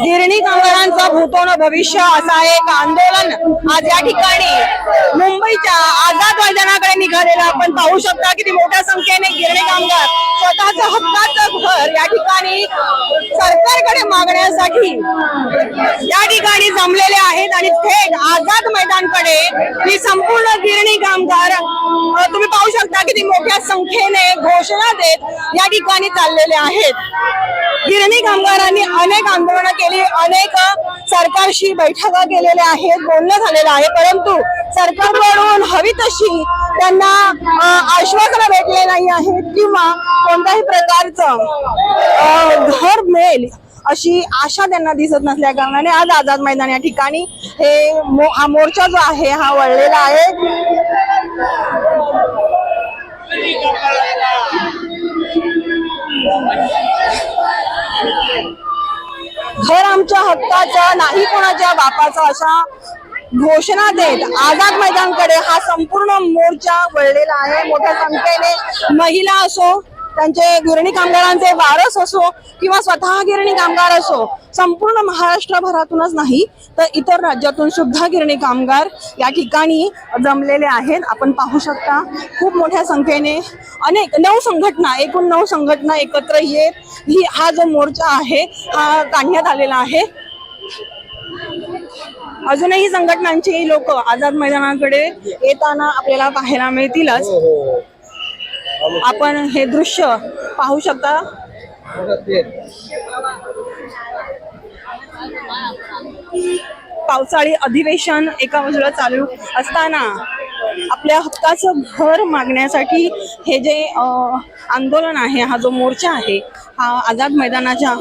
गिरणी कामगारांचं भूतोन भविष्य असं एक आंदोलन आज या ठिकाणी मुंबईच्या आझाद मैदानाकडे निघालेलं आपण पाहू शकता किती मोठ्या संख्येने गिरणी कामगार स्वतःच हक्काचं घर या ठिकाणी सरकारकडे मागण्यासाठी या ठिकाणी जमलेले आहेत आणि थेट आझाद मैदानकडे ही संपूर्ण गिरणी कामगार तुम्ही पाहू शकता किती मोठ्या संख्येने घोषणा देत या ठिकाणी चाललेले आहेत. गिरणी कामगारांनी अनेक आंदोलनं केली अनेक सरकारशी बैठका केलेल्या आहेत बोलणं झालेलं आहे. परंतु सरकारकडून हवी तशी त्यांना आश्वासनं भेटले नाही आहेत किंवा कोणत्याही प्रकारचं घर मिळेल अशी आशा त्यांना दिसत नसल्या कारणाने आज आझाद मैदान या ठिकाणी हे हा मोर्चा जो आहे हा वळलेला आहे. घर आमच्या हक्काचा नाही कोणाच्या बापाचा अशा घोषणा देत आझाद मैदानकडे हा संपूर्ण मोर्चा वळलेला आहे. मोठ्या संख्येने महिला असो त्यांचे गिरणी कामगारांचे वारस असो किंवा स्वतः गिरणी कामगार असो संपूर्ण महाराष्ट्रभरातूनच नाही तर इतर राज्यातून सुद्धा गिरणी कामगार या ठिकाणी जमलेले आहेत. आपण पाहू शकता खूप मोठ्या संख्येने अनेक नऊ संघटना एकूण नऊ संघटना एकत्र येत ही हा जो मोर्चा आहे हा काढण्यात आलेला आहे. अजूनही संघटनांची लोक आझाद मैदानाकडे येताना आपल्याला पाहायला मिळतीलच. हो, हो. आपण हे दृश्य पाहू शकता. पावसाळी अधिवेशन एका बाजूला चालू असताना आपल्या हक्काचं घर मागण्यासाठी हे जे आंदोलन आहे हा जो मोर्चा आहे हा आझाद मैदानाच्या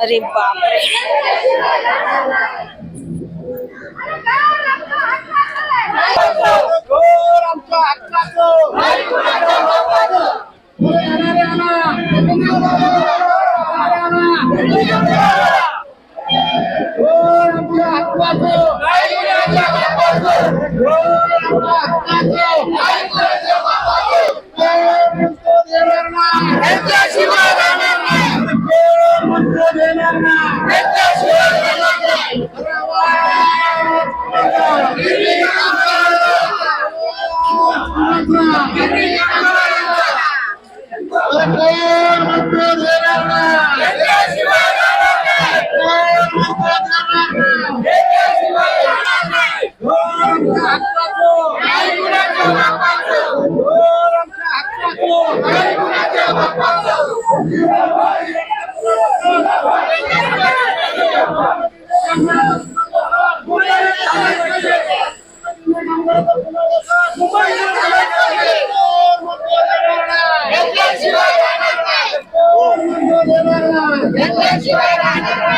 अरे बाप रे Thank you.